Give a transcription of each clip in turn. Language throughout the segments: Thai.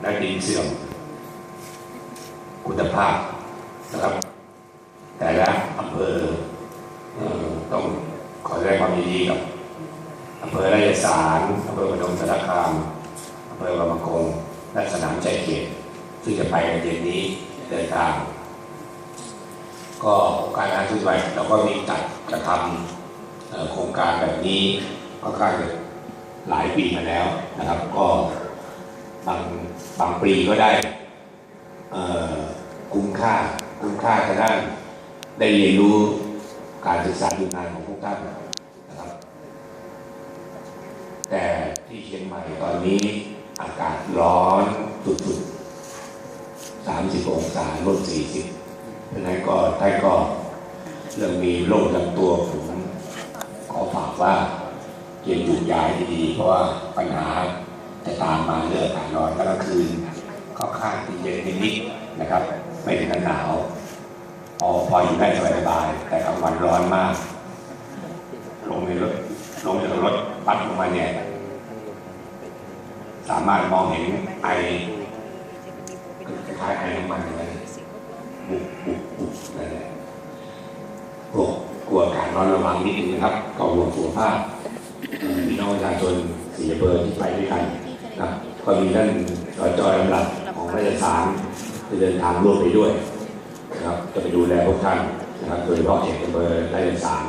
และดินเสื่อมคุณภาพนะครับ แต่ละอำเภอออต้องขอแสดงความยินดีกับอำเภอไราชสารอำเภอพนมสารคามอำเภอบางประกงและสนามใจเขตซึ่งจะไปกันเย็นนี้เดินทาง ก็โครงการงานทุกวันเราก็มีจัดกระทำโครงการแบบนี้ค่อนข้างหลายปีมาแล้วนะครับ ก็ บางบางปีก็ได้คุ้มค่าคุ้มค่าทางด้านได้เรียนรู้การศึกษาดูงานของพวกท่านนะครับ แต่ที่เชียงใหม่ตอนนี้อากาศร้อนสุดๆ30 องศาลด40เพราะนั้นก็ท่านก็เรื่องมีโรคประจำตัวผมขอฝากว่าเกียนหยุดยาให้ดี เพราะว่าปัญหา ตามมาเรื่องอากาศร้อนแล้วก็คืนก็ข้างที่เย็นนิดๆนะครับ ไม่ถึงกับหนาวพอพออยู่ได้สบายๆแต่กลางวันร้อนมาก ลงในรถลงจากรถบัสลงมาเนี่ยสามารถมองเห็นไอคล้ายไอน้ำมันอะไรบุบบุบบุบนั่นแหละพวกลัวกาศร้อนระวังนิดนึงนะครับก็ห่วงสุขภาพเอ่อพี่น้องประชาชนสี่อำเภอที่ไปด้วยกัน นะก็มีท่านสจลำลับของราชสารที่เดินทางร่วมไปด้วยนะครับจะไปดูแลพวกท่านนะครับโดยเฉพาะเขตอำเภอร่เลนสาร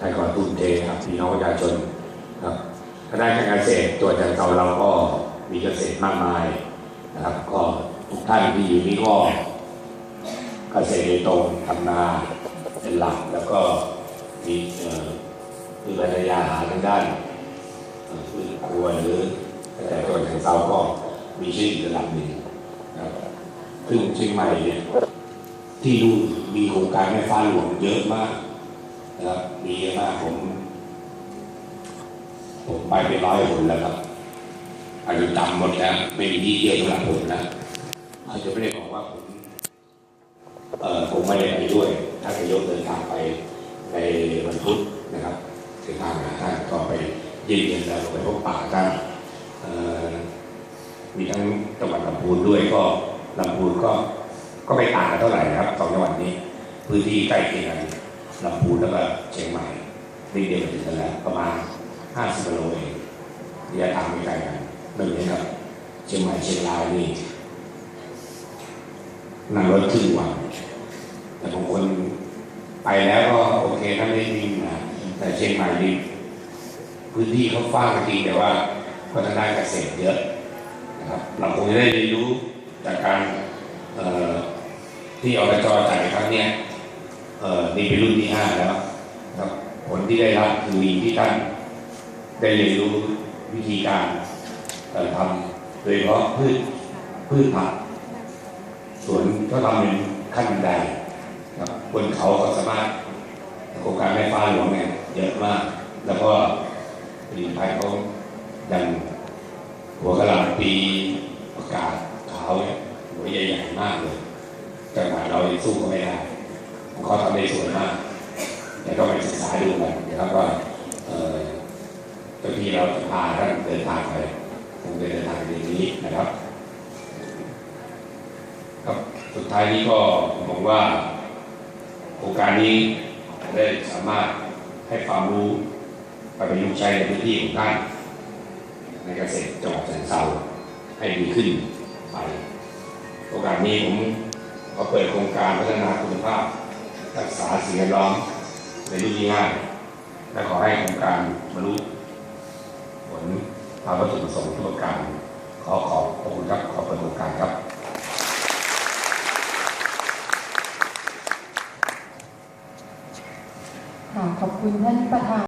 ท่านก็ทุ่มเทครับพี่น้องประชาชนครับคณะการเกษตรตัวจังเก่าเราก็มีเกษตรมากมายนะครับ ก็ทุกท่านที่อยู่นี่ก็เกษตรโดยตรงทำนาเป็นหลักแล้วก็มีเอ่อคือภรรยาหาทางด้านเอ่อพืชครัวหรือ แต่ตัวจังเก่าก็มีชื่ออีกระดับหนึ่งนะครับซึ่งเชียงใหม่เนี่ยที่ดูมีโครงการแม่ฟ้าหลวงเยอะมากนะครับมีเยอะมากผม ผมไปไปร้อยคนแล้วครับอาจจะจำหมดแล้วไม่มีที่เที่ยวสำหรับผมนะเขาจะไม่ได้บอกว่าผมเอ่อผมไม่ได้ไปด้วยถ้านายกเดินทางไปในวันพุธนะครับเดินทางหาท่านก็ไปยี่ยมเยียนแล้วไปพบป่าท่าน มีทั้งจังหวัดลำพูนด้วยก็ลำพูนก็ก็ไม่ต่างกันเท่าไหร่นะครับสองจังหวัดนี้ พื้นที่ใกล้เคียงกันลำพูนแล้วก็เชียงใหม่นี่เดียวกันแล้วประมาณ50กิโลเองระยะทางไม่ไกลกันไม่เหมือนกับเชียงใหม่เชียงรายนี่นั่งรถครึ่งวันแต่บางคนไปแล้วก็โอเคถ้าไม่วิ่งนะแต่เชียงใหม่นี่พื้นที่เขาฟ้างจริงแต่ว่า ก็ทางด้านเกษตรเยอะนะครับเราคงจะได้เรียนรู้จากการที่อบจจ่ายครั้งนี้นี่เป็นรุ่นที่ห้าแล้วนะครับผลที่ได้รับคือมีที่ท่านได้เรียนรู้วิธีการทำโดยเฉพาะพืชพืชผักสวนก็ทำเป็นขั้นบันไดครับบนเขาก็สามารถโครงการแม่ฟ้าหลวงเนี่ยเยอะมาก แล้วก็ผลิตภัณฑ์เขา อย่างหัวกระหล่ำปีประกาศขาวเนี่ยหัวใหญ่ๆมากเลยจังหวะเราสู้เขาไม่ได้เขาทำได้สวยมาก แต่ก็ไปศึกษาดูกันนะครับว่าเออที่เราพาท่านเดินทางไปคงเดินทางในนี้นะครับครับสุดท้ายนี้ก็ผมองว่าโครงการนี้ได้สามารถให้ความรู้ไปประยุกต์ใช้ในพื้นที่ของท่าน ในเกษตรจังหวัดฉะเชิงเทราให้ดีขึ้นไป โอกาสนี้ผมขอเปิดโครงการพัฒนาคุณภาพ รักษาสิ่งแวดล้อมในรุ่นที่ห้าและขอให้โครงการบรรลุผลตามวัตถุประสงค์ทุกประการขอขอบพระคุณครับขอเปิดโครงการครับค่ะขอบคุณท่านประธาน